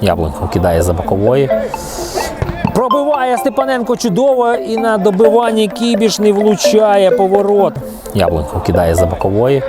Яблунько кидає за бокової. Пробиває Степаненко чудово і на добиванні Кібіш не влучає поворот. Яблунько кидає за бокової.